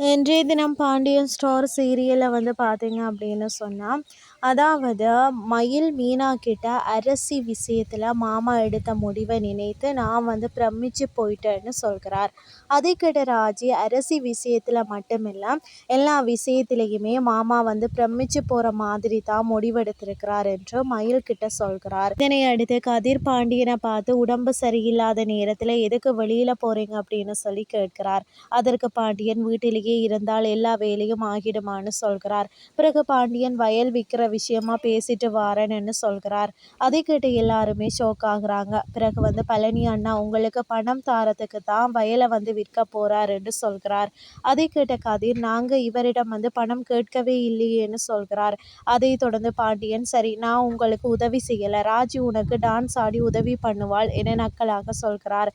இன்றைய தினம் பாண்டியன் ஸ்டார் சீரியலில் வந்து பார்த்தீங்க அப்படின்னு சொன்னால் அதாவது மயில் மீனா கிட்ட அரசி விஷயத்தில் மாமா எடுத்த முடிவை நினைத்து நான் வந்து பிரமிச்சு போயிட்டேன்னு சொல்கிறார். அதே கிட்ட ராஜி அரசி விஷயத்தில் மட்டுமில்லை எல்லா விஷயத்திலையுமே மாமா வந்து பிரமிச்சு போகிற மாதிரி தான் முடிவெடுத்திருக்கிறார் என்று மயில் கிட்ட சொல்கிறார். இதனை அடுத்து கதிர் பாண்டியனை பார்த்து உடம்பு சரியில்லாத நேரத்தில் எதுக்கு வெளியில் போகிறீங்க அப்படின்னு சொல்லி கேட்கிறார். அதற்கு பாண்டியன் வீட்டிலேயே அப்படியே இருந்தால் எல்லா வேலையும் ஆகிடுமான்னு சொல்கிறார். பிறகு பாண்டியன் வயல் விற்கிற விஷயமா பேசிட்டு வாரேன்னு சொல்கிறார். அதை கேட்டு எல்லாருமே ஷோக் ஆகுறாங்க. பிறகு வந்து பழனி அண்ணா உங்களுக்கு பணம் தாரத்துக்கு தான் வயலை வந்து விற்க போறாருன்னு சொல்கிறார். அதை கேட்ட கதிர் நாங்கள் இவரிடம் வந்து பணம் கேட்கவே இல்லையேன்னு சொல்கிறார். அதை தொடர்ந்து பாண்டியன் சரி நான் உங்களுக்கு உதவி செய்யலை. ராஜி உனக்கு டான்ஸ் ஆடி உதவி பண்ணுவாள் என நக்கலாக சொல்கிறார்.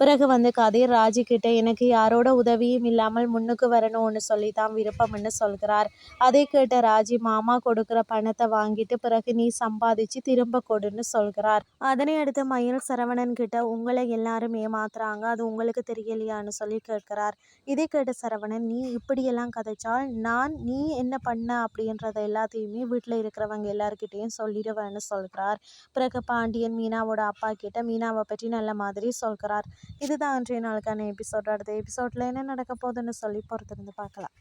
பிறகு வந்து கதிர் ராஜி கிட்ட எனக்கு யாரோட உதவியும் இல்லாமல் முன்னுக்கு வரணும்னு சொல்லி தான் விருப்பம்னு சொல்கிறார். அதை கேட்ட ராஜி மாமா கொடுக்குற பணத்தை வாங்கிட்டு பிறகு நீ சம்பாதிச்சு திரும்ப கொடுன்னு சொல்கிறார். அதனை அடுத்து மயில் சரவணன் கிட்ட உங்களை எல்லாரும் ஏமாத்துறாங்க அது உங்களுக்கு தெரியலையான்னு சொல்லி கேட்கிறார். இதை கேட்ட சரவணன் நீ இப்படியெல்லாம் கதைச்சால் நான் நீ என்ன பண்ண? அப்படின்றத எல்லாத்தையுமே வீட்டில் இருக்கிறவங்க எல்லாருக்கிட்டையும் சொல்லிடுவேன்னு சொல்கிறார். பிறகு பாண்டியன் மீனாவோட அப்பா கிட்ட மீனாவை பற்றி நல்ல மாதிரி சொல்கிறார். இதுதான் அன்றைய நாளுக்கான எபிசோட். அடுத்த எபிசோடில் என்ன நடக்க போகுதுன்னு சொல்லி பொறுத்திருந்து பார்க்கலாம்.